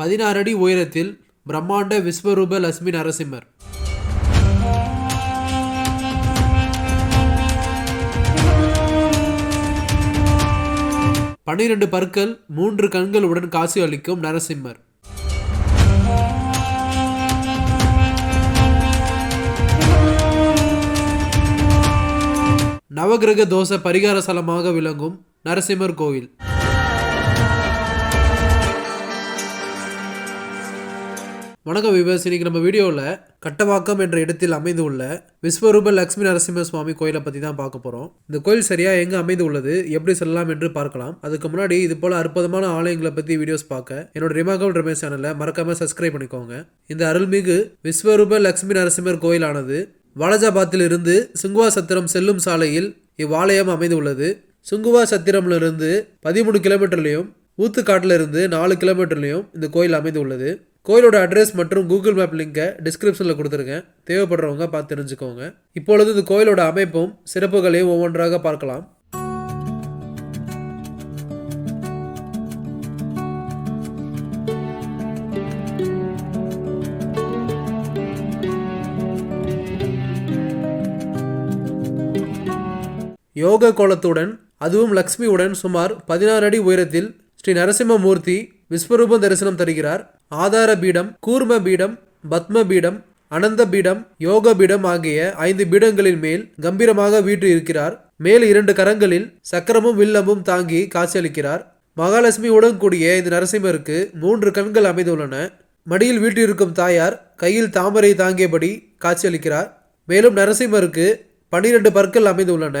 பதினாறு அடி உயரத்தில் பிரம்மாண்ட விஸ்வரூப லட்சுமி நரசிம்மர். பன்னிரண்டு பற்கள் மூன்று கண்களுடன் காசி அளிக்கும் நரசிம்மர். நவகிரக தோஷ பரிகார ஸ்தலமாக விளங்கும் நரசிம்மர் கோவில். வணக்கம் விபஸ் இன்னைக்கு நம்ம வீடியோவில் கட்டவாக்கம் என்ற இடத்தில் அமைந்துள்ள விஸ்வரூப லக்ஷ்மி நரசிம்ம சுவாமி கோயிலை பற்றி தான் பார்க்க போகிறோம் இந்த கோயில் சரியாக எங்கே அமைந்து உள்ளது எப்படி செல்லலாம் என்று பார்க்கலாம். அதுக்கு முன்னாடி இது போல் அற்புதமான ஆலயங்களை பற்றி வீடியோஸ் பார்க்க என்னோட ரிமாகல் ரமேஷ் சேனலை மறக்காமல் சப்ஸ்கிரைப் பண்ணிக்கோங்க. இந்த அருள்மிகு விஸ்வரூப லக்ஷ்மி நரசிம்மர் கோயிலானது வாலஜாபாத்தில் இருந்து சுங்குவா சத்திரம் செல்லும் சாலையில் இவ்வாலயம் அமைந்துள்ளது. சுங்குவா சத்திரம்லிருந்து பதிமூணு கிலோமீட்டர்லையும் ஊத்துக்காட்டில் இருந்து நாலு கிலோமீட்டர்லையும் இந்த கோயில் அமைந்துள்ளது. கோயிலோட அட்ரஸ் மற்றும் கூகுள் மேப் லிங்கை டிஸ்கிரிப்ஷனில் கொடுத்துருக்கேன். தேவைப்படுறவங்க பார்த்து தெரிஞ்சுக்கோங்க. இப்பொழுது இந்த கோயிலோட அமைப்பும் சிறப்புகளையும் ஒவ்வொன்றாக பார்க்கலாம். யோக கோலத்துடன் அதுவும் லக்ஷ்மியுடன் சுமார் பதினாறு அடி உயரத்தில் ஸ்ரீ நரசிம்மமூர்த்தி விஸ்வரூபம் தரிசனம் தருகிறார். ஆதார பீடம் கூர்ம பீடம் பத்ம பீடம் அனந்த பீடம் யோக பீடம் ஆகிய ஐந்து பீடங்களின் மேல் கம்பீரமாக வீட்டு இருக்கிறார் மேல் இரண்டு கரங்களில் சக்கரமும் வில்லமும் தாங்கி காட்சியளிக்கிறார். மகாலட்சுமியுடன் கூடிய இந்த நரசிம்மருக்கு மூன்று கண்கள் அமைந்துள்ளன. மடியில் வீட்டிருக்கும் தாயார் கையில் தாமரை தாங்கியபடி காட்சியளிக்கிறார். மேலும் நரசிம்மருக்கு பன்னிரண்டு பற்கள் அமைந்துள்ளன.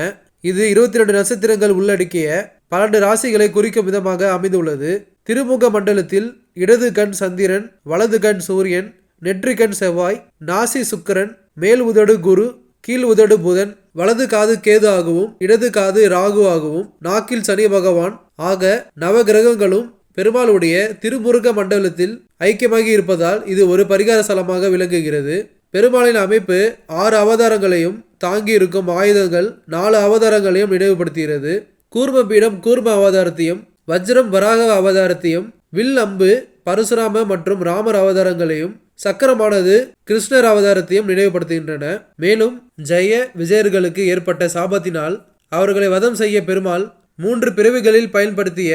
இது இருபத்தி ரெண்டு நட்சத்திரங்கள் உள்ளடக்கிய பன்னெண்டு ராசிகளை குறிக்கும் விதமாக அமைந்துள்ளது. திருமுக மண்டலத்தில் இடது கண் சந்திரன் வலது கண் சூரியன் நெற்றி கண் செவ்வாய் நாசி சுக்கிரன் மேல் உதடு குரு கீழ் உதடு புதன் வலது காது கேது ஆகவும் இடது காது ராகு ஆகவும் நாக்கில் சனி பகவான். ஆக நவ கிரகங்களும் பெருமாளுடைய திருமுருக மண்டலத்தில் ஐக்கியமாகி இருப்பதால் இது ஒரு பரிகார ஸ்தலமாக விளங்குகிறது. பெருமாளின் அமைப்பு ஆறு அவதாரங்களையும் தாங்கி இருக்கும் ஆயுதங்கள் நாலு அவதாரங்களையும் நினைவுபடுத்துகிறது. கூர்ம பீடம் கூர்ம அவதாரத்தையும் வஜ்ரம் வராக அவதாரத்தையும் வில் அம்பு பரசுராம மற்றும் ராமர் அவதாரங்களையும் சக்கரமானது கிருஷ்ணர் அவதாரத்தையும் நினைவுபடுத்துகின்றன. மேலும் ஜெய விஜயர்களுக்கு ஏற்பட்ட சாபத்தினால் அவர்களை வதம் செய்ய பெருமாள் மூன்று பிறவிகளில் பயன்படுத்திய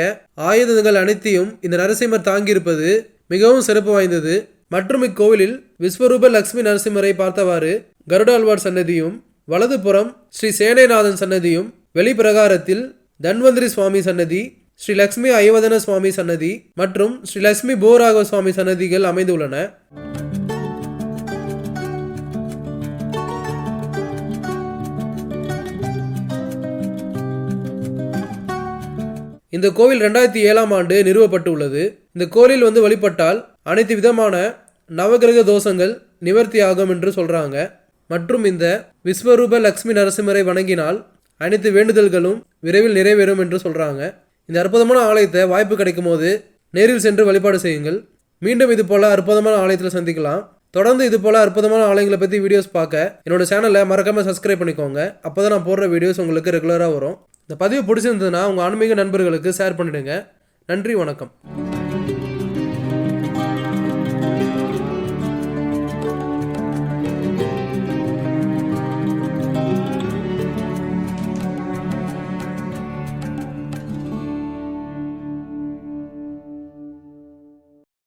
ஆயுதங்கள் அனைத்தையும் இந்த நரசிம்மர் தாங்கியிருப்பது மிகவும் சிறப்பு வாய்ந்தது. மற்றும் இக்கோவிலில் விஸ்வரூப லக்ஷ்மி நரசிம்மரை பார்த்தவாறு கருடாழ்வார் சன்னதியும் வலதுபுறம் ஸ்ரீ சேனைநாதன் சன்னதியும் வெளிப்பிரகாரத்தில் தன்வந்திரி சுவாமி சன்னதி ஸ்ரீ லக்ஷ்மி ஐவதன சுவாமி சன்னதி மற்றும் ஸ்ரீ லக்ஷ்மி போராக சுவாமி சன்னதிகள் அமைந்துள்ளன. இந்த கோவில் ரெண்டாயிரத்தி ஏழாம் ஆண்டு நிறுவப்பட்டு உள்ளது இந்த கோவில் வந்து வழிபட்டால் அனைத்து விதமான நவகிரக தோஷங்கள் நிவர்த்தி ஆகும் என்று சொல்றாங்க. மற்றும் இந்த விஸ்வரூப லக்ஷ்மி நரசிம்மரை வணங்கினால் அனைத்து வேண்டுதல்களும் விரைவில் நிறைவேறும் என்று சொல்றாங்க. இந்த அற்புதமான ஆலயத்தை வாய்ப்பு கிடைக்கும் போது நேரில் சென்று வழிபாடு செய்யுங்கள். மீண்டும் இது போல அற்புதமான ஆலயத்தில் சந்திக்கலாம். தொடர்ந்து இது போல அற்புதமான ஆலயங்களை பற்றி வீடியோஸ் பார்க்க என்னோட சேனலை மறக்காம சப்ஸ்கிரைப் பண்ணிக்கோங்க. அப்போ தான் நான் போடுற வீடியோஸ் உங்களுக்கு ரெகுலராக வரும். இந்த பதிவு பிடிச்சிருந்ததுன்னா உங்கள் ஆன்மீக நண்பர்களுக்கு ஷேர் பண்ணிடுங்க. நன்றி வணக்கம்.